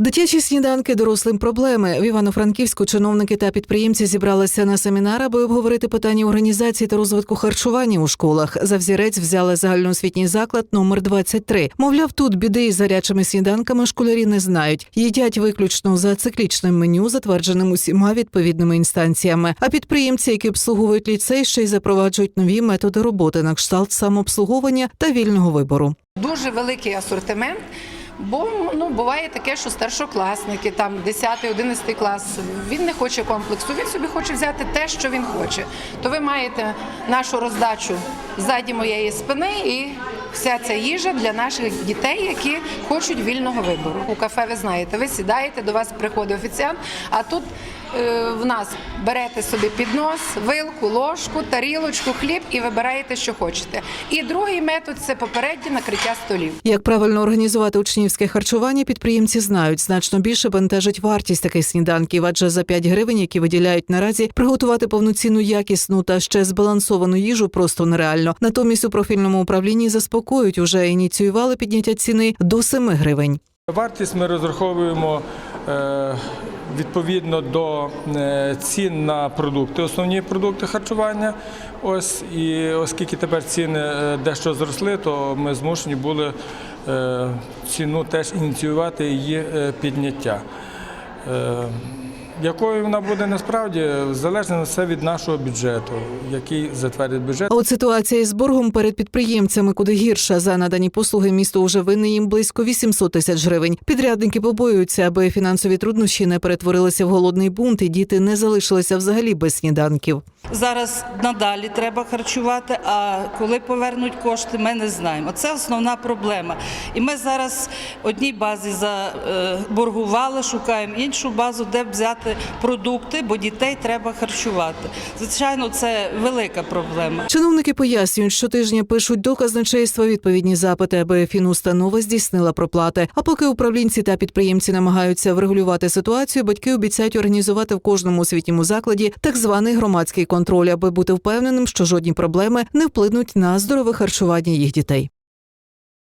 Дитячі сніданки дорослим проблеми в Івано-Франківську чиновники та підприємці зібралися на семінар, аби обговорити питання організації та розвитку харчування у школах. За взірець взяли загальноосвітній заклад номер 23. Мовляв, тут біди із гарячими сніданками школярі не знають. Їдять виключно за циклічним меню, затвердженим усіма відповідними інстанціями. А підприємці, які обслуговують ліцей, ще й запроваджують нові методи роботи на кшталт самообслуговування та вільного вибору. Дуже великий асортимент. Бо ну буває таке, що старшокласники, там 10-11 клас, він не хоче комплексу, він собі хоче взяти те, що він хоче. То ви маєте нашу роздачу ззаді моєї спини і вся ця їжа для наших дітей, які хочуть вільного вибору. У кафе ви знаєте, ви сідаєте, до вас приходить офіціант, а тут е, в нас берете собі піднос, вилку, ложку, тарілочку, хліб і вибираєте, що хочете. І другий метод це попереднє накриття столів. Як правильно організувати учнівське харчування, підприємці знають. Значно більше бентежить вартість таких сніданків, адже за 5 гривень, які виділяють наразі, приготувати повноцінну якісну та ще збалансовану їжу просто нереально. Натомість у профільному управлінні заспокоюють, уже ініціювали підняття ціни до 7 гривень. Вартість ми розраховуємо е, відповідно до е, цін на продукти, основні продукти харчування. Ось і оскільки тепер ціни е, дещо зросли, то ми змушені були ціну теж ініціювати її підняття. Якою вона буде насправді залежно все від нашого бюджету, який затвердить бюджет. А от ситуація із боргом перед підприємцями куди гірша за надані послуги місто вже винне їм близько 800 тисяч гривень. Підрядники побоюються, аби фінансові труднощі не перетворилися в голодний бунт, і діти не залишилися взагалі без сніданків. Зараз надалі треба харчувати. А коли повернуть кошти, ми не знаємо. Це основна проблема. І ми зараз одній базі заборгували, шукаємо іншу базу, де взяти продукти, бо дітей треба харчувати. Звичайно, це велика проблема. Чиновники пояснюють, що тижня пишуть до казначейства відповідні запити, аби фінустанова здійснила проплати. А поки управлінці та підприємці намагаються врегулювати ситуацію, батьки обіцяють організувати в кожному освітньому закладі так званий громадський контроль, аби бути впевненим, що жодні проблеми не вплинуть на здорове харчування їх дітей.